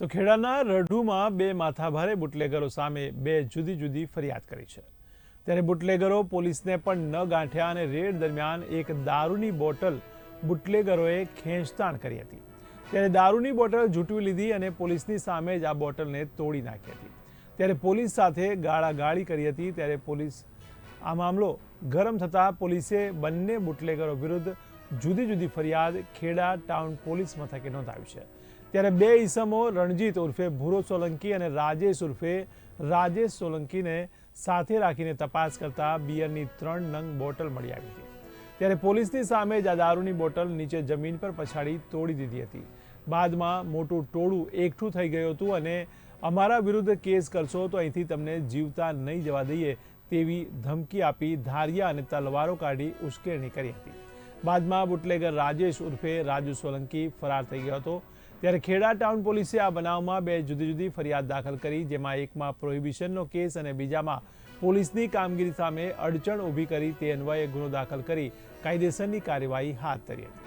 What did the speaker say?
તો ખેડાના રઢુમાં બે માથાભારે બુટલેગરો સામે બે જુદી જુદી ફરિયાદ કરી છે. ત્યારે બુટલેગરો પોલીસને પણ ન ગાંઠ્યા અને રેડ દરમિયાન એક દારૂની બોટલ બુટલેગરોએ ખેંચતાણ કરી હતી. ત્યારે દારૂની બોટલ ઝૂંટવી લીધી અને પોલીસની સામે જ આ બોટલને તોડી નાખી હતી. ત્યારે પોલીસ સાથે ગાળાગાળી કરી હતી. ત્યારે પોલીસ આ મામલો ગરમ થતાં પોલીસે બંને બુટલેગરો વિરુદ્ધ જુદી જુદી ફરિયાદ ખેડા ટાઉન પોલીસ મથકે નોંધાવી છે. ત્યારે બે ઈસમો રણજીત ઉર્ફે ભૂરો સોલંકી અને રાજેશ ઉર્ફે રાજેશ સોલંકીને સાથે રાખીને તપાસ કરતા બિયરની ત્રણ નંગ બોટલ મળી આવી હતી. ત્યારે પોલીસની સામે જ આ દારૂની બોટલ નીચે જમીન પર પછાડી તોડી દીધી હતી. બાદમાં મોટું ટોળું એકઠું થઈ ગયું હતું અને અમારા વિરુદ્ધ કેસ કરશો તો અહીંથી તમને જીવતા નહીં જવા દઈએ તેવી ધમકી આપી ધારિયા અને તલવારો કાઢી ઉશ્કેરણી કરી હતી. બાદમાં બુટલેગર રાજેશ ઉર્ફે રાજુ સોલંકી ફરાર થઈ ગયો હતો. ત્યારે ખેડા ટાઉન પોલીસે આ બનાવમાં બે જુદી જુદી ફરિયાદ દાખલ કરી, જેમાં એકમાં પ્રોહિબિશનનો કેસ અને બીજામાં પોલીસની કામગીરી સામે અડચણ ઊભી કરી તે અન્વયે ગુનો દાખલ કરી કાયદેસરની કાર્યવાહી હાથ ધરી હતી.